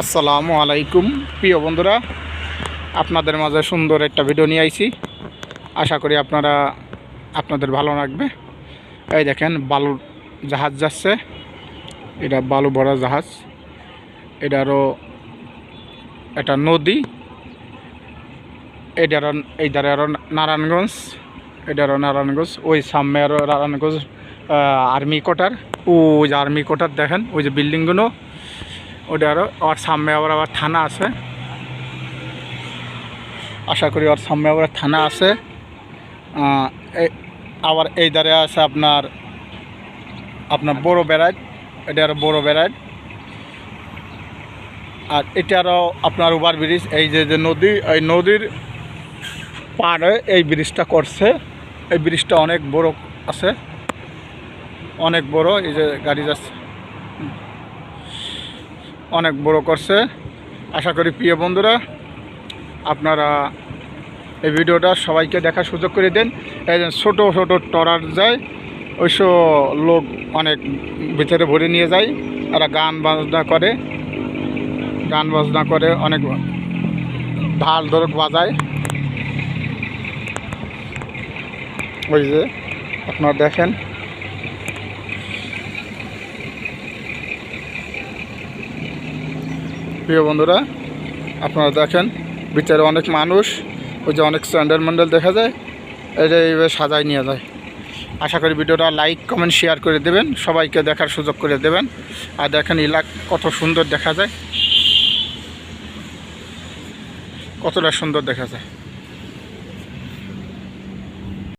আসসালামু আলাইকুম। প্রিয় বন্ধুরা, আপনাদের মাঝে সুন্দর একটা ভিডিও নিয়ে আইছি। আশা করি আপনারা, আপনাদের ভালো লাগবে। এই দেখেন, বালুর জাহাজ যাচ্ছে। এটা বালু ভরা জাহাজ। এটারও একটা নদী। এটারও এই ধারে আরও নারায়ণগঞ্জ। এটারও নারায়ণগঞ্জ। ওই সামনে আরও নারায়ণগঞ্জ আর্মি কোটার ওই যে আর্মি কোটার দেখেন, ওই যে বিল্ডিংগুলো। ওটা আরও ওর সামনে আবার আবার থানা আছে। আশা করি ওর সামনে আবার থানা আছে। আবার এই ধারে আছে আপনার আপনার বড় বেড়াইট এটা আরও বড় বেড়াইট আর এটা আরও আপনার ওভার ব্রিজ, এই যে যে নদী, এই নদীর পাড়ে এই ব্রিজটা করছে। এই ব্রিজটা অনেক বড় আছে। অনেক বড়, এই যে গাড়ি যাচ্ছে। অনেক বড় করছে। আশা করি প্রিয় বন্ধুরা, আপনারা এই ভিডিওটা সবাইকে দেখার সুযোগ করে দেন। এই যে ছোটো ছোটো টরার যায় ওইসব লোক অনেক ভিতরে ভরে নিয়ে যায়, এরা গান বাজনা করে, গান বাজনা করে, অনেক ঢাল ধরক বাজায়। ওই যে, আপনারা দেখেন। প্রিয় বন্ধুরা, আপনারা দেখেন, ভিতরে অনেক মানুষ, ওই যে অনেক স্যান্ডেল ম্যান্ডেল দেখা যায়, এটা এইভাবে সাজায় নিয়ে যায়। আশা করি ভিডিওটা লাইক, কমেন্ট, শেয়ার করে দেবেন, সবাইকে দেখার সুযোগ করে দেবেন। আর দেখেন ইলাক কত সুন্দর দেখা যায়। কতটা সুন্দর দেখা যায়।